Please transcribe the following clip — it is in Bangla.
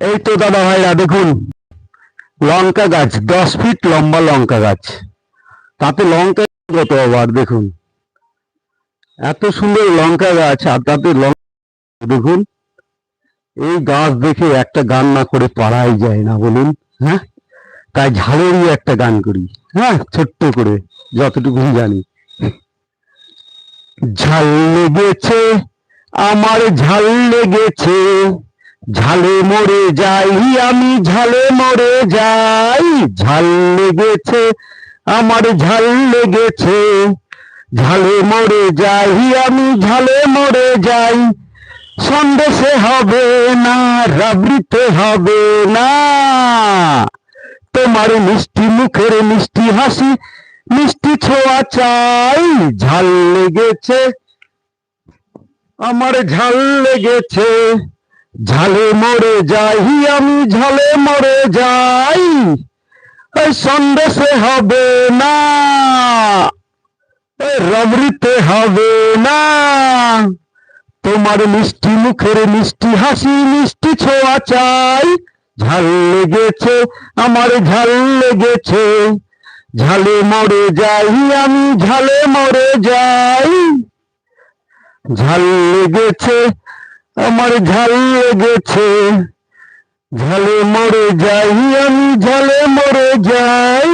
এই তো দাদা ভাইরা, দেখুন, লঙ্কা গাছ, দশ ফিট লম্বা লঙ্কা গাছ। তাতে লঙ্কা কত আবার, দেখুন। এত সুন্দর লঙ্কা গাছ, আর তাতে লঙ্কা, দেখুন। এই গাছ দেখে একটা গান না করে পারাই যায় না, বলুন হ্যাঁ? তাই ঝালেরই একটা গান করি হ্যাঁ? ছোট্ট করে, যতটুকু জানি। ঝাল লেগেছে, আমার ঝাল লেগেছে। ঝালে মরে যাই, আমি ঝালে মরে যাই। ঝাল লেগেছে, আমার ঝাল লেগেছে। ঝালে মরে যাই, আমি ঝালে মরে যাই। সন্দেশে হবে না রাবড়িতে হবে না। তোমার মিষ্টি মুখের মিষ্টি হাসি, মিষ্টি ছোঁয়া চাই। ঝাল লেগেছে, আমার ঝাল লেগেছে। ঝালে মরে যাই আমি ঝালে মরে যাই ওই সন্দেশে হবে না ওই রবড়িতে হবে না। তোমার মিষ্টি মুখের মিষ্টি হাসি, মিষ্টি ছোঁয়া চাই। ঝাল লেগেছে, আমার ঝাল লেগেছে। ঝালে মরে যাই আমি ঝালে মরে যাই। ঝাল লেগেছে আমার ঝাল লেগেছে ঝালে মরে যাই আমি ঝালে মরে যাই।